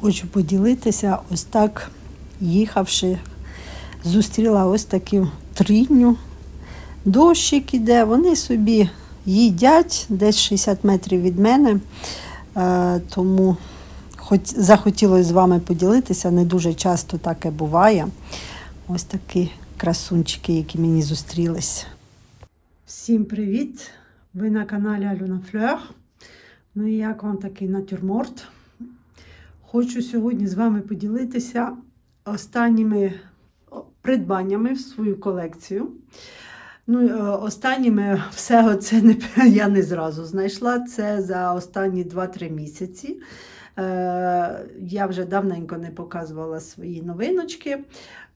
Хочу поділитися, ось так, їхавши, зустріла ось таку трінню. Дощик іде, вони собі їдять десь 60 метрів від мене. Е, тому хоч захотілося з вами поділитися, не дуже часто таке буває. Ось такі красунчики, які мені зустрілись. Всім привіт! Ви на каналі Альона Флер. Ну і як вам такий натюрморт? Хочу сьогодні з вами поділитися останніми придбаннями в свою колекцію. Ну, е, останніми все це не, я не зразу знайшла. Це за останні 2-3 місяці. Е, я вже давненько не показувала свої новиночки.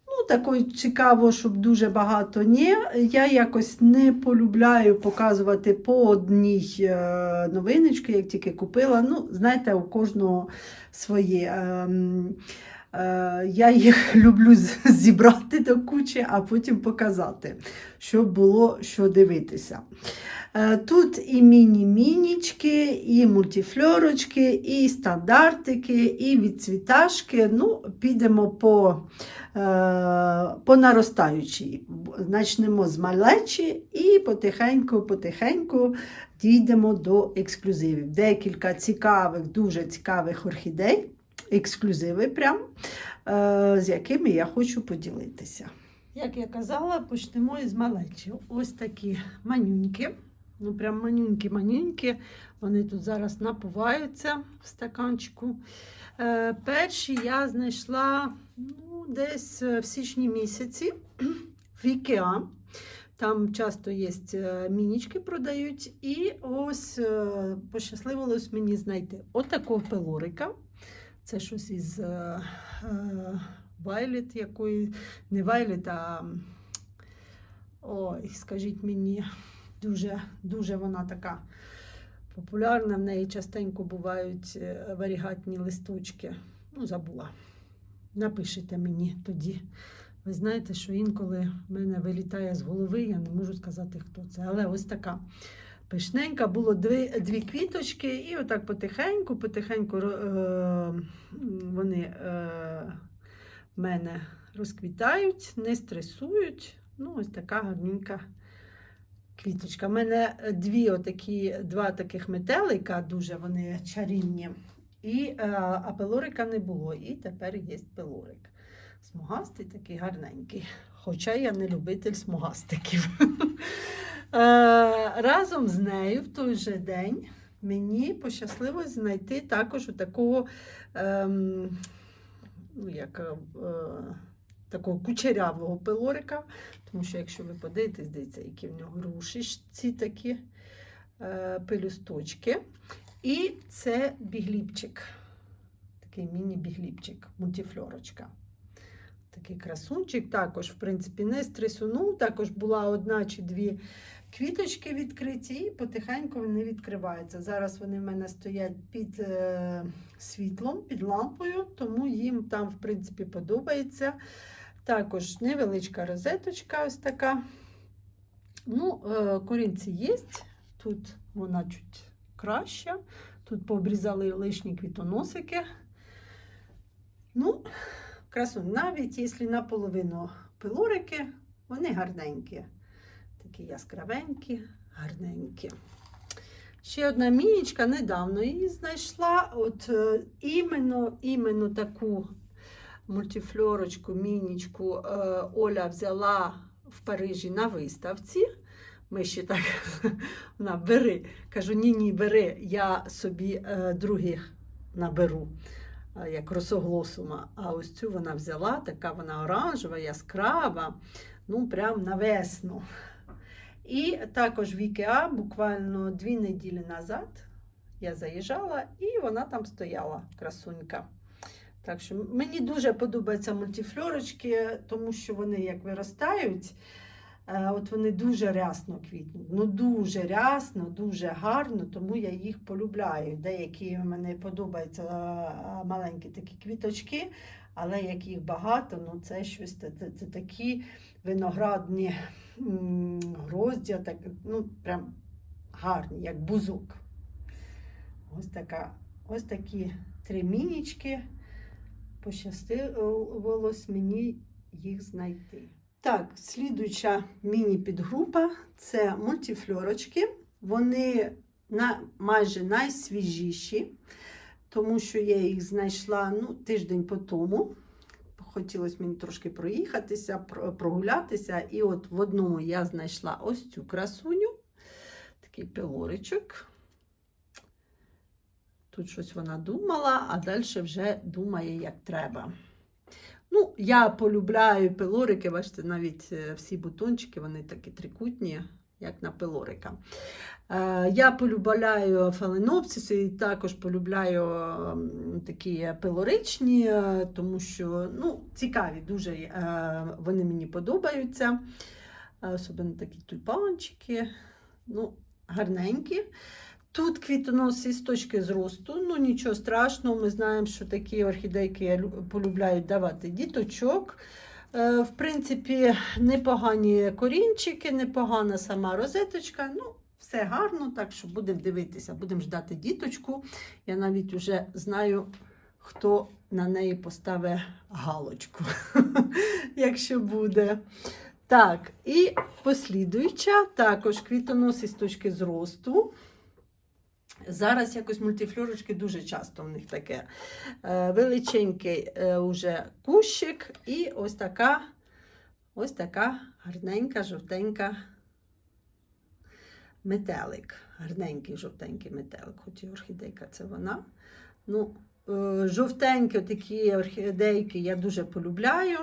Ну, такої цікаво, щоб дуже багато ні. Я якось не полюбляю показувати по одній е, новиночці, як тільки купила. Ну, знаєте, у кожного своє. Е, Я їх люблю зібрати до кучі, а потім показати, щоб було що дивитися. Е, Тут і міні-мінічки, і мультифльорочки, і стандартики, і відцвіташки. Ну, підемо по, е, по наростаючій. Почнемо з малечі і потихеньку-потихеньку дійдемо до ексклюзивів. Декілька цікавих, дуже цікавих орхідей, ексклюзиви прям, е, з якими я хочу поділитися. Як я казала, почнемо із малечі. Ось такі манюньки. Ну, прям манюньки-манюньки. Вони тут зараз напуваються в стаканчику. Е, перші я знайшла ну, десь е, в січні місяці в Ікеа. Там часто є мінічки продають. І ось пощасливилось мені знайти отакого пелорика. Це щось із е, е, якої, не Violet, а ой, скажіть мені, дуже, дуже вона така популярна. В неї частенько бувають е, варігатні листочки. Ну, забула. Напишіть мені тоді. Ви знаєте, що інколи в мене вилітає з голови, я не можу сказати, хто це. Але ось така пишненька, було дві, дві квіточки, і отак потихеньку, потихеньку е, вони е, мене розквітають, не стресують. Ну, ось така гарненька квіточка. У мене дві отакі, два таких метелика, дуже вони чарівні. І, е, а пелорика не було. І тепер є пелорик. Смугастий такий гарненький. Хоча я не любитель смугастиків. Е, Разом з нею в той же день мені пощасливо знайти також такого, ем, ну, як, е, такого кучерявого пилорика. Тому що, якщо ви подивитесь, дивіться, які в нього рушишці такі е, пелюсточки. І це бігліпчик. Такий міні-бігліпчик, мультифлорочка. Такий красунчик, також, в принципі, не стресунув. Також була одна чи дві квіточки відкриті, і потихеньку вони відкриваються. Зараз вони в мене стоять під е, світлом, під лампою, тому їм там, в принципі, подобається. Також невеличка розеточка ось така. Ну, е, корінці є. Тут вона чуть краща. Тут пообрізали лишні квітоносики. Ну, красу, навіть якщо наполовину пилорики, вони гарненькі. Такі яскравенькі, гарненькі. Ще одна мінічка, недавно її знайшла. От е, іменно, іменно таку мультифлорочку, мінічку е, Оля взяла в Парижі на виставці. Ми ще так, вона бери. Кажу, ні, ні, бери, я собі е, других наберу, як росоглосума. А ось цю вона взяла, така вона оранжева, яскрава, ну прям на весну. І також в Ікеа буквально дві неділі назад я заїжджала, і вона там стояла, красунька. Так що мені дуже подобаються мультифлорочки, тому що вони як виростають, е, от вони дуже рясно квітнуть. Ну дуже рясно, дуже гарно, тому я їх полюбляю. Деякі в мене подобаються е, маленькі такі квіточки, але як їх багато, ну це щось це, це, це такі виноградні гроздя, так, ну прям гарні, як бузок. Ось така, ось такі три мінічки. пощастилось мені їх знайти. Так, слідуюча міні-підгрупа це мультифльорочки. Вони на, майже найсвіжіші, тому що я їх знайшла ну, тиждень по тому. Хотілося мені трошки проїхатися, прогулятися. І от в одному я знайшла ось цю красуню, такий пилоричок. Тут щось вона думала, а далі вже думає, як треба. Ну, я полюбляю пилорики, бачите, навіть е, всі бутончики, вони такі трикутні, як на пилорика. Е, Я полюбляю фаленопсиси і також полюбляю такі пилоричні, е, тому що ну, цікаві дуже е, вони мені подобаються. Особливо такі тюльпанчики, ну, гарненькі. Тут квітоноси з точки зросту, ну нічого страшного, ми знаємо, що такі орхідейки полюбляють давати діточок. Е, В принципі, непогані корінчики, непогана сама розеточка. Ну, все гарно, так що будемо дивитися, будемо ждати діточку. Я навіть вже знаю, хто на неї поставить галочку, якщо буде. Так, і послідуюча, також квітоноси з точки зросту. Зараз якось мультифлорочки дуже часто в них таке. Е, величенький е, уже кущик, і ось така, ось така гарненька, жовтенька метелик. Гарненький жовтенький метелик, хоч і орхідейка це вона. Ну, е, жовтенькі такі орхідейки я дуже полюбляю.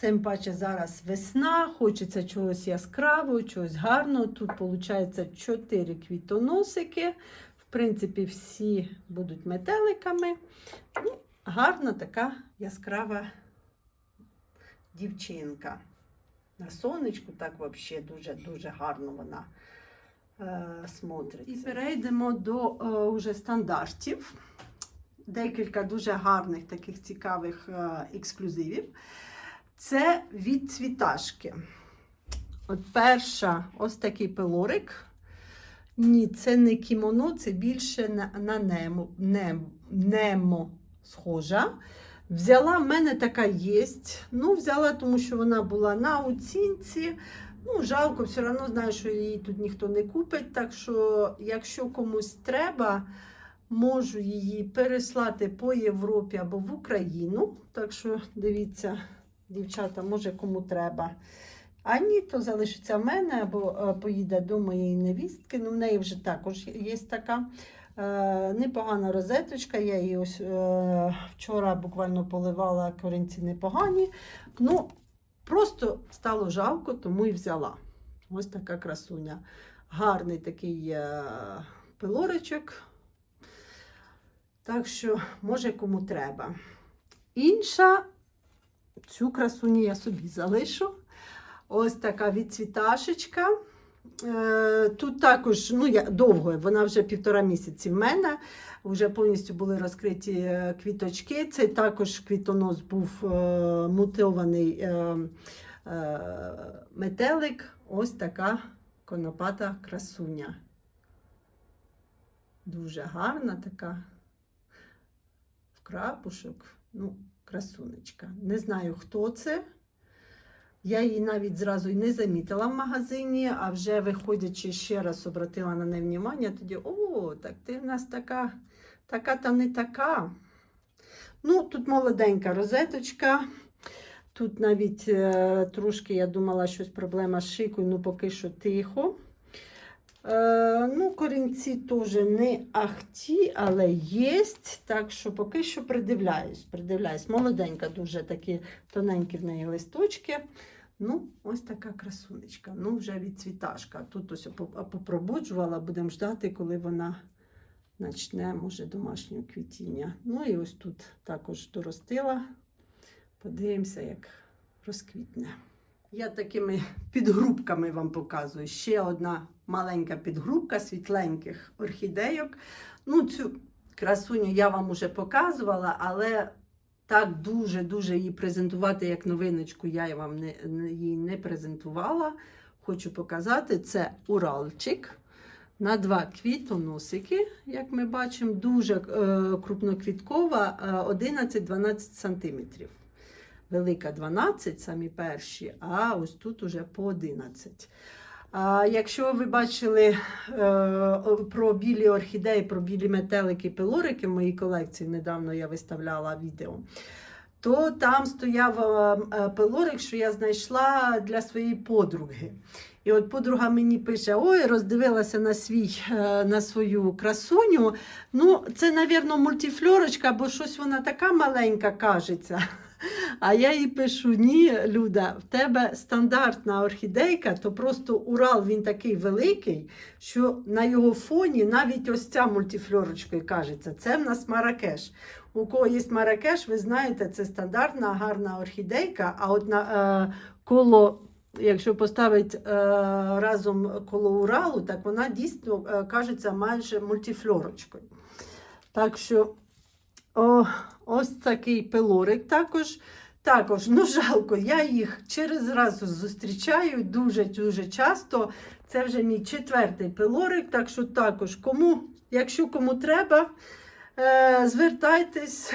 Тим паче зараз весна, хочеться чогось яскравого, чогось гарного. Тут виходить 4 квітоносики. Принципі, всі будуть метеликами. Ну, гарна така яскрава дівчинка. На сонечку так взагалі дуже-дуже гарно вона е, смотриться. І перейдемо до е, уже стандартів. Декілька дуже гарних таких цікавих е, ексклюзивів. Це від цвіташки. От перша ось такий пилорик. Ні, це не кімоно, це більше на, на немо, нем, немо схожа. Взяла, в мене така є. Ну, взяла, тому що вона була на оцінці. Ну, жалко, все одно знаю, що її тут ніхто не купить. Так що, якщо комусь треба, можу її переслати по Європі або в Україну. Так що дивіться, дівчата, може кому треба. А ні, то залишиться в мене або е, поїде до моєї невістки. Ну, в неї вже також є така е, непогана розеточка. Я її ось е, вчора буквально поливала корінці непогані. Ну, просто стало жалко, тому і взяла. Ось така красуня. Гарний такий пилоричок. Так що, може, кому треба. Інша, цю красуню я собі залишу. Ось така відцвіташечка. Е, Тут також ну, я, довго, вона вже півтора місяці в мене. Вже повністю були розкриті е, квіточки. Цей також квітонос був е, мутований метелик. Ось така конопата красуня. Дуже гарна така в крапушок. Ну, красунечка. Не знаю, хто це. Я її навіть зразу й не замітила в магазині, а вже виходячи ще раз обратила на неї внимання, тоді, о, так ти в нас така, така та не така. Ну, тут молоденька розеточка. Тут навіть е, трошки я думала, щось проблема з шикою, ну поки що тихо. Е, ну, корінці теж не ахті, але є. Так що поки що придивляюсь. придивляюсь. Молоденька, дуже такі тоненькі в неї листочки. Ну, ось така красунечка. Ну, вже відцвіташка. Тут ось попробуджувала, будемо ждати, коли вона почне, може, домашнє квітіння. Ну і ось тут також доростила. Подивимося, як розквітне. Я такими підгрупками вам показую. Ще одна маленька підгрупка світленьких орхідейок. Ну, цю красуню я вам уже показувала, але так дуже-дуже її презентувати як новиночку я вам не, її не презентувала. Хочу показати, це Уралчик. на два квітоносики, як ми бачимо, дуже е, крупноквіткова, е, 11-12 см. Велика 12, самі перші, а ось тут уже по 11. А якщо ви бачили е, про білі орхідеї, про білі метелики пилорики в моїй колекції, недавно я виставляла відео, то там стояв е, е, пилорик, що я знайшла для своєї подруги. І от подруга мені пише: ой, роздивилася на свій, на свою красуню. Ну, це, навірно, мультифльорочка, бо щось вона така маленька кажеться. А я їй пишу: ні, Люда, в тебе стандартна орхідейка, то просто Урал він такий великий, що на його фоні навіть ось ця мультифльорочка кажеться, це в нас Маракеш. У кого є Маракеш, ви знаєте, це стандартна гарна орхідейка, а от на е, коло. Якщо поставити е, разом коло Уралу, так вона дійсно е, кажеться майже мультифльорочкою. Так що о, ось такий пилорик також. Також, ну жалко, я їх через раз зустрічаю дуже-дуже часто. Це вже мій четвертий пилорик, так що також, кому, якщо кому треба, е, звертайтесь,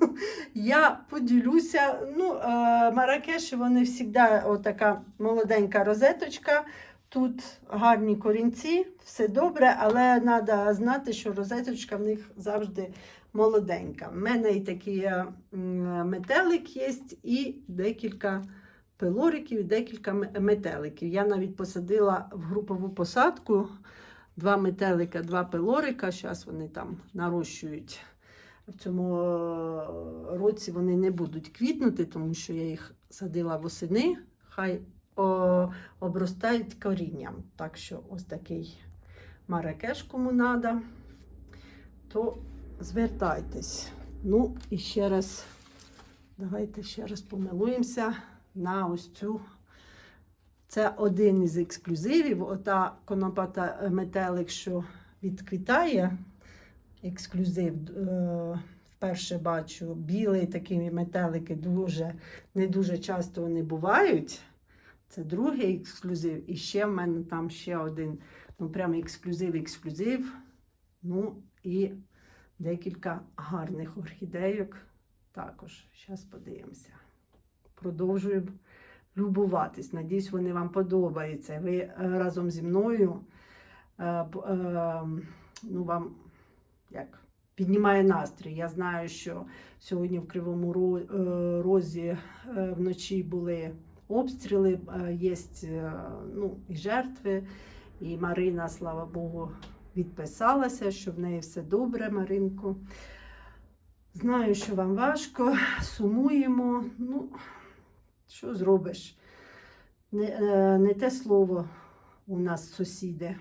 я поділюся. Ну, е, Маракеші, вони завжди отака молоденька розеточка. Тут гарні корінці, все добре, але треба знати, що розеточка в них завжди молоденька. У мене і такий е, метелик є, і декілька пилориків, і декілька метеликів. Я навіть посадила в групову посадку два метелика, два пилорика. Зараз вони там нарощують. В цьому е, році вони не будуть квітнути, тому що я їх садила восени. Хай обростають корінням. Так що ось такий маракеш кому треба, то звертайтесь. Ну і ще раз, давайте ще раз помилуємося на ось цю. Це один із ексклюзивів. Ота конопата метелик, що відквітає. Ексклюзив. е, Вперше бачу. Білий такі метелики дуже, не дуже часто вони бувають. Це другий ексклюзив. І ще в мене там ще один. Ну, прямо ексклюзив, ексклюзив. Ну і декілька гарних орхідейок. Також. Зараз подивимося. Продовжую любуватись. Надіюсь, вони вам подобаються. Ви е, разом зі мною е, е, ну, вам як, піднімає настрій. Я знаю, що сьогодні в Кривому Розі вночі були обстріли, є ну, і жертви. І Марина, слава Богу, відписалася, що в неї все добре, Маринко. Знаю, що вам важко, сумуємо. Ну, що зробиш? Не, е, не те слово у нас сусіди.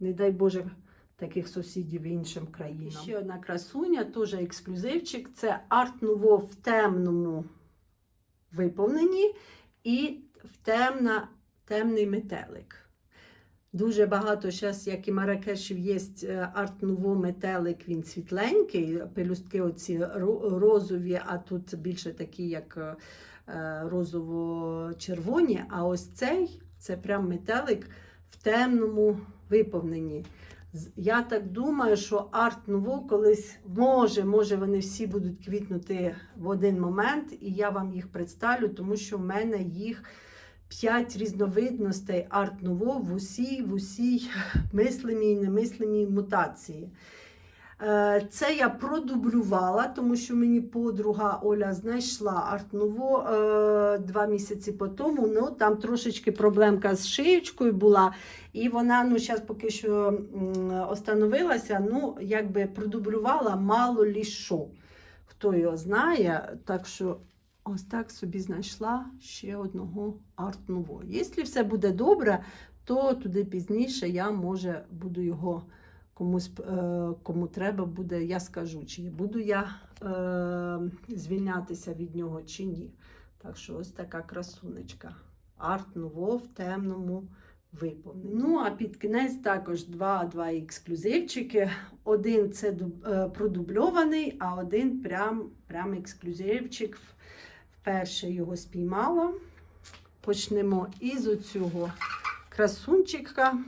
Не дай Боже таких сусідів іншим країнам. І ще одна красуня, теж ексклюзивчик. Це арт нуво в темному виповненні і в темна, темний метелик. Дуже багато зараз, як і Маракешів, є арт нуво метелик, він світленький, пелюстки оці розові, а тут більше такі, як е, е, розово-червоні. А ось цей це прям метелик в темному виповненні. Я так думаю, що арт нуво колись може, може, вони всі будуть квітнути в один момент, і я вам їх представлю, тому що в мене їх п'ять різновидностей арт нуво в усій, в усій мислимій і немислимій мутації. Е, Це я продублювала, тому що мені подруга Оля знайшла арт нуво е, два місяці по тому. Ну, там трошечки проблемка з шиєчкою була, і вона ну, зараз поки що остановилася, ну, якби продублювала мало лі. Хто його знає, так що ось так собі знайшла ще одного арт нуво. Якщо все буде добре, то туди пізніше я може буду його комусь, е, кому треба буде, я скажу, чи буду я е, звільнятися від нього, чи ні. Так що ось така красунечка. Арт нуво в темному виповненні. Ну, а під кінець також два, два ексклюзивчики. Один це е, продубльований, а один прям, прям ексклюзивчик. Вперше його спіймала. Почнемо із оцього красунчика.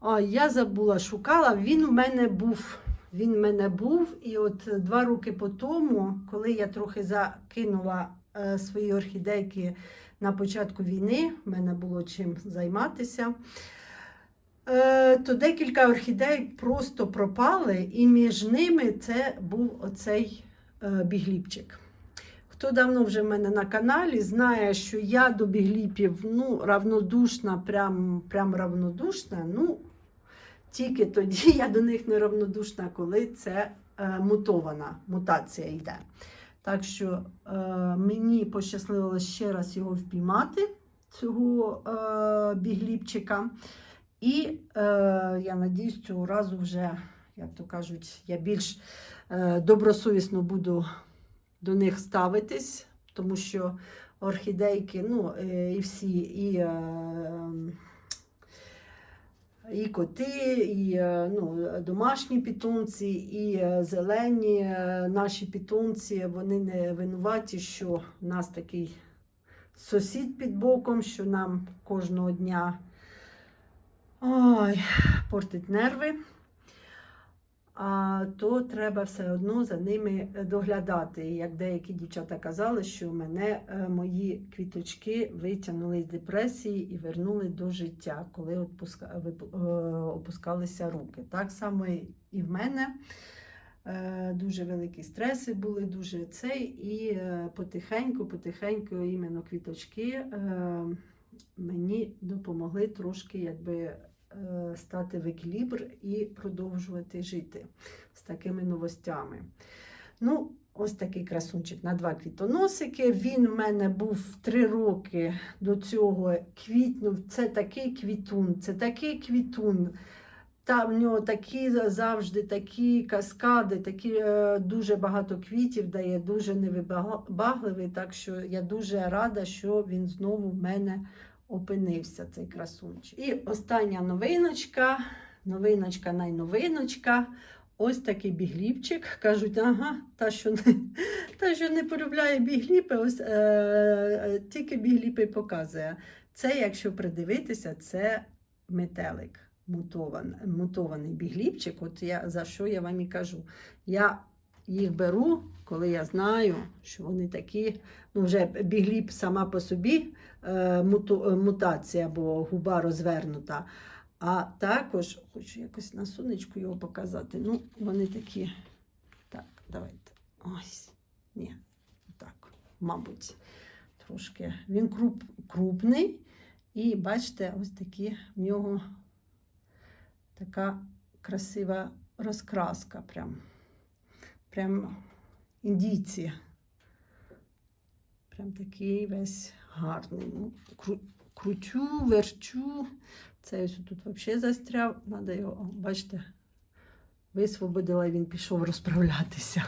А, я забула, шукала. Він у мене був. Він в мене був. І от два роки по тому, коли я трохи закинула е, свої орхідейки на початку війни, в мене було чим займатися. Е, то декілька орхідей просто пропали, і між ними це був оцей е, бігліпчик. Хто давно вже в мене на каналі, знає, що я до бігліпів ну, равнодушна, прям, прям равнодушна. Ну, тільки тоді я до них не равнодушна, коли це е, мутована мутація йде. Так що е, мені пощасливило ще раз його впіймати, цього е, бігліпчика. І е, я надіюсь, цього разу вже, як то кажуть, я більш е, добросовісно буду до них ставитись, тому що орхідейки, ну, е, і всі, і, е, і коти, і е, ну, домашні питомці, і зелені наші питомці, вони не винуваті, що в нас такий сусід під боком, що нам кожного дня ой, портить нерви то треба все одно за ними доглядати. Як деякі дівчата казали, що мене е, мої квіточки витягнули з депресії і вернули до життя, коли е, опускалися руки. Так само і в мене. Е, Дуже великі стреси були, дуже цей, і е, потихеньку, потихеньку іменно квіточки е, мені допомогли трошки якби е, стати в еквілібр і продовжувати жити з такими новостями. Ну, ось такий красунчик на два квітоносики. Він в мене був три роки до цього квітнув. Це такий квітун, це такий квітун. Та в нього такі завжди такі каскади, такі е, дуже багато квітів дає, дуже невибагливий. Так що я дуже рада, що він знову в мене опинився, цей красунчик. І остання новиночка, новиночка найновиночка. Ось такий бігліпчик. Кажуть, ага, та, що не, та, що не полюбляє бігліпи, ось е, е, тільки бігліпи показує. Це, якщо придивитися, це метелик. Мутован, мутований бігліпчик. От я за що я вам і кажу. Я їх беру, коли я знаю, що вони такі, ну вже бігліп сама по собі е, е, мутація, або губа розвернута. А також хочу якось на сонечку його показати. Ну, вони такі. Так, давайте. Ось. Ні, так, мабуть, трошки. Він круп, крупний. І бачите, ось такі в нього така красива розкраска. Прям, прям індійці. Прям такий весь гарний. Ну, кру, кручу, верчу. Це ось тут взагалі застряв. Надо його, бачите, висвободила, він пішов розправлятися.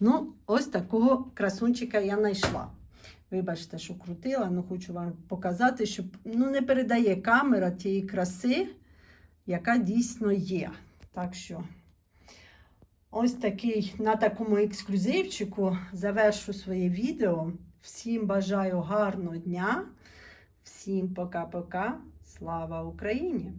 Ну, ось такого красунчика я знайшла. Вибачте, що крутила, ну хочу вам показати, що ну, не передає камера тієї краси, яка дійсно є. Так що, ось такий на такому ексклюзивчику завершу своє відео. Всім бажаю гарного дня. Всім пока-пока. Слава Україні!